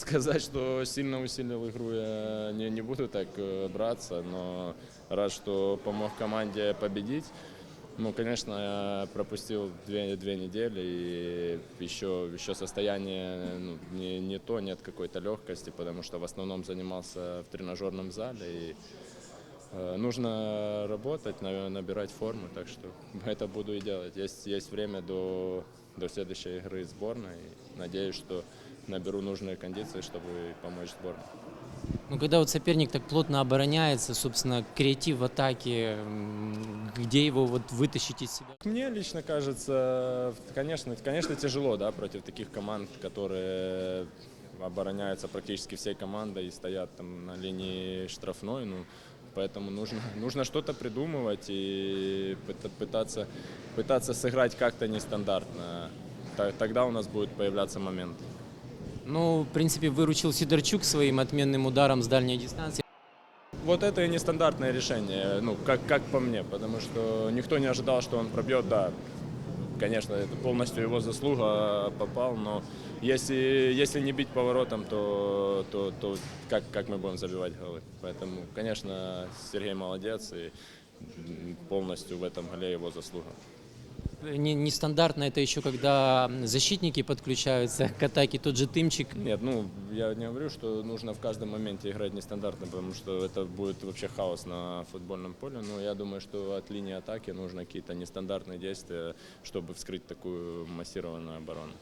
сказать, что сильно усилил игру я не, не буду так э, браться, но рад, что помог команде победить. Ну, конечно, я пропустил две, две недели, и еще, еще состояние ну, не, не то, нет какой-то легкости, потому что в основном занимался в тренажерном зале, и э, нужно работать, на- набирать форму, так что это буду и делать. Есть, есть время до, до следующей игры сборной, надеюсь, что наберу нужные кондиции, чтобы помочь сборной. Ну, когда вот соперник так плотно обороняется, собственно, креатив в атаке, где его вот вытащить из себя? Мне лично кажется, конечно, конечно тяжело, да, против таких команд, которые обороняются практически всей командой и стоят там на линии штрафной, ну, поэтому нужно, нужно что-то придумывать и пыта- пытаться, пытаться сыграть как-то нестандартно. Та- Тогда у нас будет появляться момент. Ну, в принципе, выручил Сидорчук своим отменным ударом с дальней дистанции. Вот это и нестандартное решение, ну, как, как по мне, потому что никто не ожидал, что он пробьет, да, конечно, это полностью его заслуга попал, но если, если не бить поворотом, то, то, то как, как мы будем забивать голы? Поэтому, конечно, Сергей молодец, и полностью в этом голе его заслуга. Не- Нестандартно это еще когда защитники подключаются к атаке, тот же Тымчик. Нет, ну, я не говорю, что нужно в каждом моменте играть нестандартно, потому что это будет вообще хаос на футбольном поле. Но я думаю, что от линии атаки нужно какие-то нестандартные действия, чтобы вскрыть такую массированную оборону.